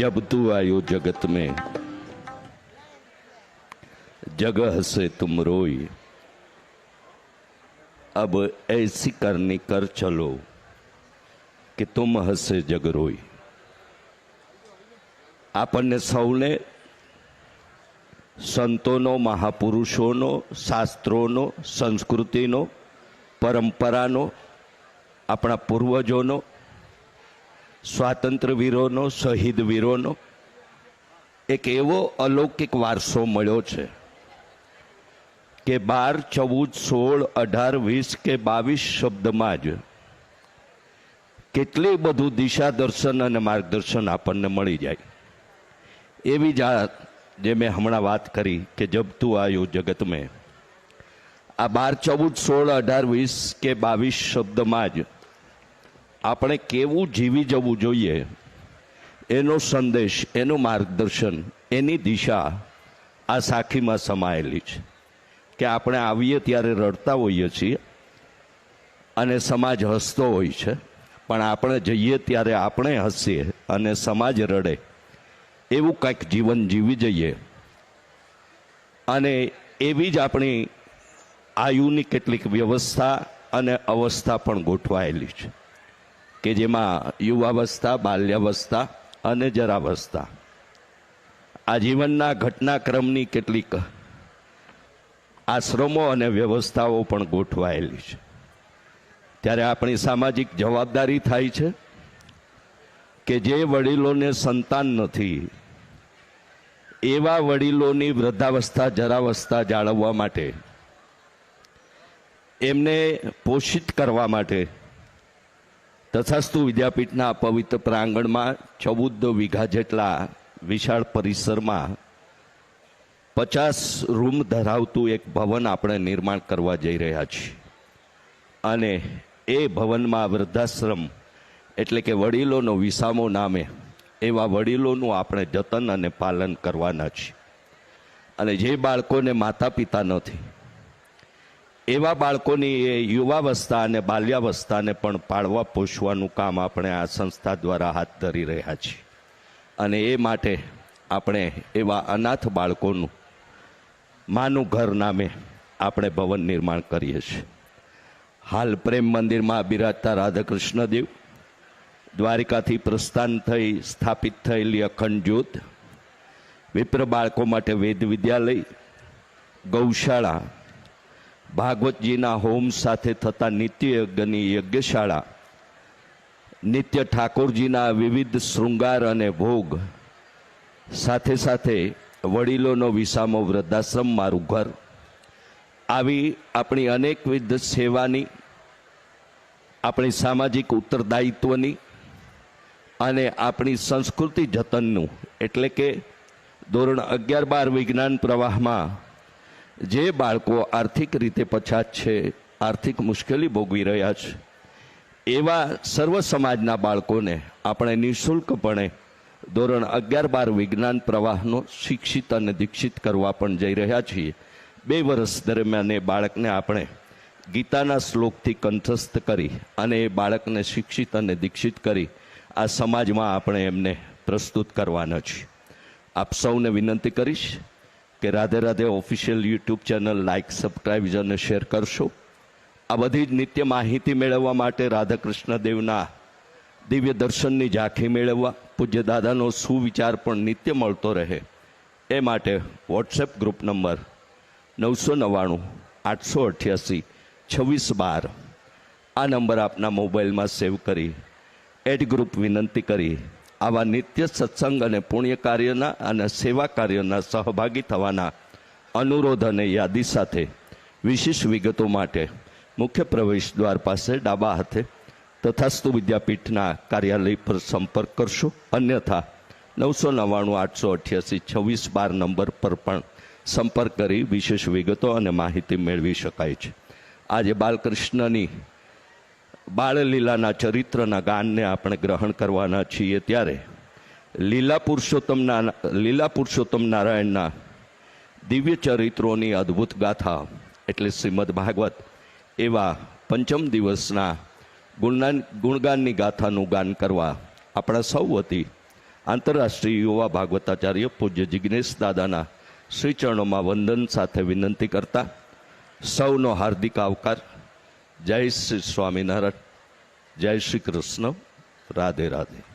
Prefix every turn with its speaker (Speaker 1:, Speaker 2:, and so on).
Speaker 1: जब तू आयो जगत में जगह से तुम रोई अब ऐसी करनी कर चलो કે તુમ હસે જગ રોઈ આપણને સૌને સંતોનો મહાપુરુષોનો શાસ્ત્રોનો સંસ્કૃતિનો પરંપરાનો આપણા પૂર્વજોનો સ્વાતંત્ર્ય વીરોનો શહીદ વીરોનો એક એવો અલૌકિક વારસો મળ્યો છે કે બાર, ચૌદ, સોળ, અઢાર, વીસ કે બાવીસ શબ્દમાં જ કેટલી બધું દિશા દર્શન અને માર્ગદર્શન આપણને મળી જાય. એવી જ જે મેં હમણાં વાત કરી કે જબ તું આવ્યું જગત મેં. આ બાર, ચૌદ, સોળ, અઢાર, વીસ કે બાવીસ શબ્દમાં જ આપણે કેવું જીવી જવું જોઈએ? એનો સંદેશ, એનું માર્ગદર્શન, એની દિશા આ સાખીમાં સમાયેલી છે. કે આપણે આવીએ ત્યારે રડતા હોઈએ છીએ અને સમાજ હસતો હોય છે. પણ આપણે જઈએ ત્યારે આપણે હસીએ અને સમાજ રડે. એવું કંઈક જીવન જીવી જઈએ. અને એવી જ આપણી આયુની કેટલીક વ્યવસ્થા અને અવસ્થા પણ ગોઠવાયેલી છે. કે જેમાં યુવાવસ્થા, બાલ્યાવસ્થા અને જરાવસ્થા. આ જીવનના ઘટનાક્રમની કેટલીક આશ્રમો અને વ્યવસ્થાઓ પણ ગોઠવાયેલી છે. ત્યારે આપણી સામાજિક જવાબદારી થાય છે કે જે વડીલોને સંતાન નથી, એવા વડીલોની વૃદ્ધાવસ્થા, જરાવસ્થા જાળવવા માટે, એમને પોષિત કરવા માટે તથાસ્તુ વિદ્યાપીઠના પવિત્ર પ્રાંગણમાં ચૌદ વીઘા જેટલા વિશાળ પરિસરમાં પચાસ રૂમ ધરાવતું એક ભવન આપણે નિર્માણ કરવા જઈ રહ્યા છીએ. અને એ ભવનમાં વૃદ્ધાશ્રમ એટલે કે વડીલોનો વિસામો નામે એવા વડીલોનું આપણે જતન અને પાલન કરવાના છીએ. અને જે બાળકોને માતા પિતા નથી એવા બાળકોની એ યુવાવસ્થા અને બાલ્યાવસ્થાને પણ પાળવા પોષવાનું કામ આપણે આ સંસ્થા દ્વારા હાથ ધરી રહ્યા છીએ. અને એ માટે આપણે એવા અનાથ બાળકોનું માનું ઘર નામે આપણે ભવન નિર્માણ કરીએ છીએ. હાલ પ્રેમ મંદિરમાં બિરાજતા રાધાકૃષ્ણદેવ, દ્વારિકાથી પ્રસ્થાન થઈ સ્થાપિત થયેલી અખંડ જ્યોત, વિપ્ર બાળકો માટે વેદ વિદ્યાલય, ગૌશાળા ભાગવતજીના હોમ સાથે થતા નિત્ય યજ્ઞની યજ્ઞશાળા, નિત્ય ઠાકોરજીના વિવિધ શૃંગાર અને ભોગ, સાથે સાથે વડીલોનો વિસામો વૃદ્ધાશ્રમ, મારું ઘર. આવી આપણી અનેકવિધ સેવાની, આપણી સામાજિક ઉત્તરદાયિત્વની અને આપણી સંસ્કૃતિ જતનનું, એટલે કે ધોરણ અગિયાર બાર વિજ્ઞાન પ્રવાહમાં જે બાળકો આર્થિક રીતે પછાત છે, આર્થિક મુશ્કેલી ભોગવી રહ્યા છે, એવા સર્વ સમાજના બાળકોને આપણે નિઃશુલ્કપણે ધોરણ અગિયાર બાર વિજ્ઞાન પ્રવાહનો શિક્ષિત અને દીક્ષિત કરવા પણ જઈ રહ્યા છીએ. બે વર્ષ દરમિયાન એ બાળકને આપણે ગીતાના શ્લોકથી કંઠસ્થ કરી અને એ બાળકને શિક્ષિત અને દીક્ષિત કરી આ સમાજમાં આપણે એમને પ્રસ્તુત કરવાના છીએ. આપ સૌને વિનંતી કરીશ કે Radhe Radhe official YouTube channel like subscribe અને શેર કરશો. આ બધી જ નિત્ય માહિતી મેળવવા માટે રાધાકૃષ્ણ દેવના દિવ્ય દર્શનની ઝાંખી મેળવવા, પૂજ્ય દાદાનો સુવિચાર પણ નિત્ય મળતો રહે. એ માટે વોટ્સએપ ગ્રુપ નંબર નવસો નવ્વાણું, આઠસો અઠ્યાસી, છવ્વીસ બાર. આ નંબર આપના મોબાઈલમાં સેવ કરી એડ ગ્રુપ વિનંતી કરી. આવા નિત્ય સત્સંગ અને પુણ્ય કાર્યના અને સેવા કાર્યના સહભાગી થવાના અનુરોધ અને યાદી સાથે વિશેષ વિગતો માટે મુખ્ય પ્રવેશ દ્વાર પાસે ડાબા હાથે તથાસ્તુ વિદ્યાપીઠના કાર્યાલય પર સંપર્ક કરશો. અન્યથા નવસો નવ્વાણું આઠસો અઠ્યાસી છવ્વીસ બાર નંબર પર પણ સંપર્ક કરી વિશેષ વિગતો અને માહિતી મેળવી શકાય છે. આજે બાલકૃષ્ણની બાળલીલાના ચરિત્રના ગાનને આપણે ગ્રહણ કરવાના છીએ ત્યારે લીલા પુરુષોત્તમના લીલા પુરુષોત્તમ નારાયણના દિવ્ય ચરિત્રોની અદ્ભુત ગાથા એટલે શ્રીમદ ભાગવત એવા પંચમ દિવસના ગુણગાન ગુણગાનની ગાથાનું ગાન કરવા આપણા સૌ વતી આંતરરાષ્ટ્રીય યુવા ભાગવતાચાર્ય પૂજ્ય જિજ્ઞેશ દાદાના શ્રીચરણોમાં વંદન સાથે વિનંતી કરતા સૌનો હાર્દિક આવકાર જય શ્રી સ્વામિનારાયણ જય શ્રી કૃષ્ણ રાધે રાધે.